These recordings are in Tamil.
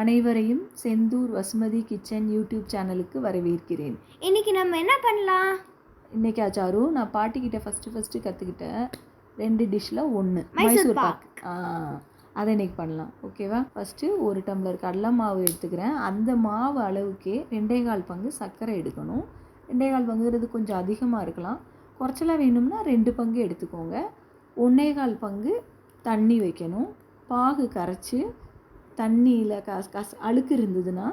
அனைவரையும் செந்தூர் வசுமதி கிச்சன் யூடியூப் சேனலுக்கு வரவேற்கிறேன். இன்னைக்கு நம்ம என்ன பண்ணலாம்? இன்னைக்கு ஆச்சாரு நான் பாட்டிக்கிட்ட ஃபஸ்ட்டு ஃபஸ்ட்டு கற்றுக்கிட்ட ரெண்டு டிஷ்ஷில் ஒன்று மைசூர் பாக். அதை இன்னைக்கு பண்ணலாம். ஓகேவா ஃபஸ்ட்டு ஒரு டம்ளர் கடலை மாவு எடுத்துக்கிறேன். அந்த மாவு அளவுக்கே ரெண்டே கால் பங்கு சர்க்கரை எடுக்கணும். ரெண்டே கால் பங்குறது கொஞ்சம் அதிகமாக இருக்கலாம். குறைச்சலாக வேணும்னா ரெண்டு பங்கு எடுத்துக்கோங்க. ஒன்றே கால் பங்கு தண்ணி வைக்கணும். பாகு கரைச்சி தண்ணியில் கஸ் கஸ் அழுக்கு இருந்ததுன்னா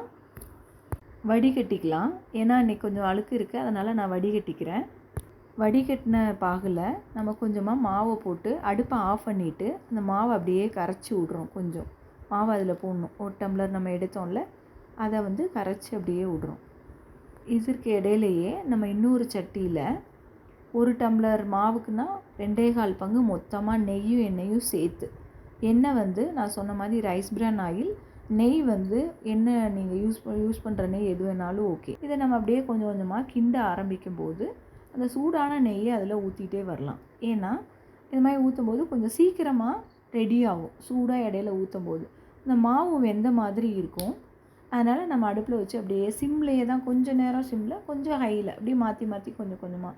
வடிகட்டிக்கலாம். ஏன்னா இன்னைக்கு கொஞ்சம் அழுக்கு இருக்குது அதனால் நான் வடிகட்டிக்கிறேன். வடிகட்டின பாகில் நம்ம கொஞ்சமாக மாவை போட்டு அடுப்பை ஆஃப் பண்ணிவிட்டு அந்த மாவை அப்படியே கரைச்சி விட்றோம் கொஞ்சம். மாவை அதில் போடணும். ஒரு டம்ளர் நம்ம எடுத்தோம்ல அதை வந்து கரைச்சி அப்படியே விட்றோம். இதற்கு இடையிலையே நம்ம இன்னொரு சட்டியில் ஒரு டம்ளர் மாவுக்குன்னா ரெண்டே கால் பங்கு மொத்தமாக நெய்யும் எண்ணெயும் சேர்த்து எண்ணெய் வந்து நான் சொன்ன மாதிரி ரைஸ் பிரான் ஆயில் நெய் வந்து என்ன நீங்கள் யூஸ் யூஸ் பண்ணுற நெய் எது வேணாலும் ஓகே இதை நம்ம அப்படியே கொஞ்சம் கொஞ்சமாக கிண்ட ஆரம்பிக்கும் போது அந்த சூடான நெய்யை அதில் ஊற்றிட்டே வரலாம். ஏன்னா இது மாதிரி ஊற்றும் போது கொஞ்சம் சீக்கிரமாக ரெடி ஆகும். சூடாக இடையில ஊற்றும் போது இந்த மாவு வெந்த மாதிரி இருக்கும். அதனால் நம்ம அடுப்பில் வச்சு அப்படியே சிம்லேயே தான் கொஞ்சம் நேரம் சிம்மில் கொஞ்சம் ஹையில் அப்படியே மாற்றி மாற்றி கொஞ்சம் கொஞ்சமாக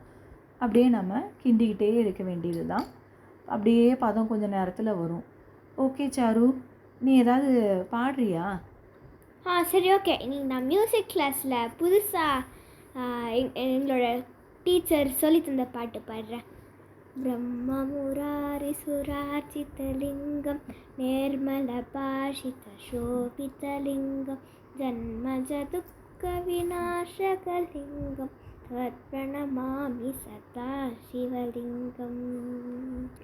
அப்படியே நம்ம கிண்டிக்கிட்டே இருக்க வேண்டியது தான் அப்படியே பதம் கொஞ்சம் நேரத்தில் வரும். ஓகே சாரு நீ ஏதாவது பாடுறியா? ஆ சரி ஓகே இன்னைக்கு நான் மியூசிக் கிளாஸில் புதுசாக எங்களோட டீச்சர் சொல்லி தந்த பாட்டு பாடுறேன். பிரம்மமுராரி சுரார்ச்சிதலிங்கம் நேர்மல பாஷித சோபிதலிங்கம் ஜன்மஜ துக்க விநாசகலிங்கம் தத்பிரணமாமி சதா சிவலிங்கம்.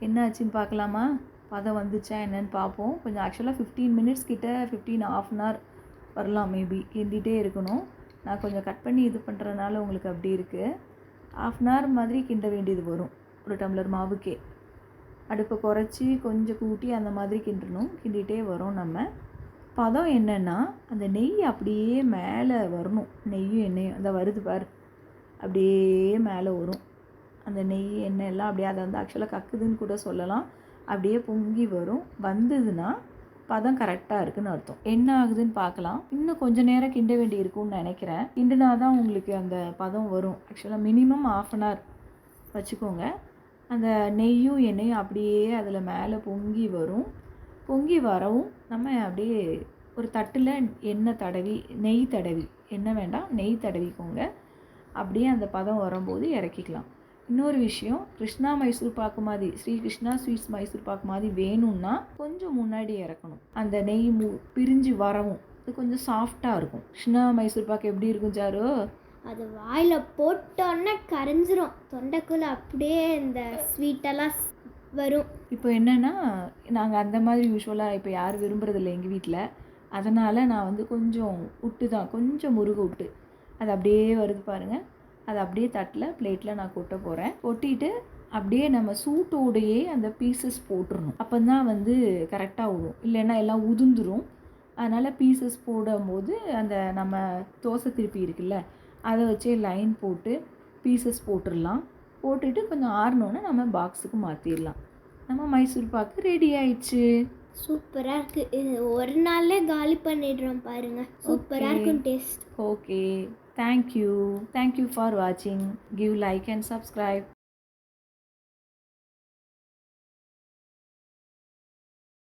என்னாச்சுன்னு பார்க்கலாமா? பதம் வந்துச்சா என்னன்னு பார்ப்போம். கொஞ்சம் ஆக்சுவலாக ஃபிஃப்டீன் மினிட்ஸ் கிட்ட ஃபிஃப்டீன் ஆஃப் அன் ஹவர் வரலாம் மேபி கிண்டிகிட்டே இருக்கணும். நான் கொஞ்சம் கட் பண்ணி இது பண்ணுறதுனால உங்களுக்கு அப்படி இருக்குது ஆஃப் அன் ஹவர் மாதிரி கிண்ட வேண்டியது வரும். ஒரு டம்ளர் மாவுக்கே. அடுப்பை குறைச்சி கொஞ்சம் கூட்டி அந்த மாதிரி கிண்டணும். கிண்டிகிட்டே வரோம் நம்ம. பதம் என்னென்னா அந்த நெய் அப்படியே மேலே வரணும். நெய்யும் எண்ணெயும். அந்த வருது பார். அப்படியே மேலே வரும். அந்த நெய் எண்ணெய் எல்லாம் அப்படியே அதை வந்து ஆக்சுவலாக கக்குதுன்னு கூட சொல்லலாம். அப்படியே பொங்கி வரும். வந்ததுன்னா பதம் கரெக்டாக இருக்குன்னு அர்த்தம். என்ன ஆகுதுன்னு பார்க்கலாம். இன்னும் கொஞ்ச நேரம் கிண்ட வேண்டி இருக்கும்னு நினைக்கிறேன். கிண்டுனா தான் உங்களுக்கு அந்த பதம் வரும். ஆக்சுவலாக மினிமம் ஆஃப் அன் ஹவர் வச்சுக்கோங்க. அந்த நெய்யும் எண்ணெயும் அப்படியே அதில் மேலே பொங்கி வரும். பொங்கி வரவும் நம்ம அப்படியே ஒரு தட்டில் எண்ணெய் தடவி நெய் தடவி. என்ன வேண்டாம் நெய் தடவிக்கோங்க. அப்படியே அந்த பதம் வரும்போது இறக்கிக்கலாம். இன்னொரு விஷயம் கிருஷ்ணா மைசூர் பாக்கு மாதிரி ஸ்ரீ கிருஷ்ணா ஸ்வீட்ஸ் மைசூர் பாக்கு மாதிரி வேணும்னா கொஞ்சம் முன்னாடி இறக்கணும். அந்த நெய் மு பிரிஞ்சு வரவும் அது கொஞ்சம் சாஃப்டாக இருக்கும். கிருஷ்ணா மைசூர் பாக்கு எப்படி இருக்கும் சாரு அது வாயில் போட்டோன்னே கரைஞ்சிரும். தொண்டைக்குள்ளே அப்படியே இந்த ஸ்வீட்டெல்லாம் வரும். இப்போ என்னென்னா நாங்கள் அந்த மாதிரி யூஸ்வலாக இப்போ யாரும் விரும்புறதில்ல எங்கள் வீட்டில் அதனால் நான் வந்து கொஞ்சம் உட்டு தான் கொஞ்சம் முருக உட்டு. அது அப்படியே வருது பாருங்கள் அது அப்படியே தட்டில் பிளேட்டில் நான் கொட்ட போகிறேன். கொட்டிட்டு அப்படியே நம்ம சூட்டோடையே அந்த பீசஸ் போட்டுறணும். அப்போ தான் வந்து கரெக்டாக விடும் இல்லைன்னா எல்லாம் உதிர்ந்துரும். அதனால் பீசஸ் போடும்போது அந்த நம்ம தோசை திருப்பி இருக்குல்ல அதை வச்சே லைன் போட்டு பீசஸ் போட்டுடலாம். போட்டுட்டு கொஞ்சம் ஆறினோன்னே நம்ம பாக்ஸுக்கு மாற்றிடலாம் நம்ம மைசூர் பாக்கு ரெடி ஆயிடுச்சு. சூப்பராக இருக்குது ஒரு நாள்லே காலி பண்ணிடுறோம் பாருங்க. சூப்பராக. இருக்கும் taste okay Thank you. Thank you for watching. Give like and subscribe.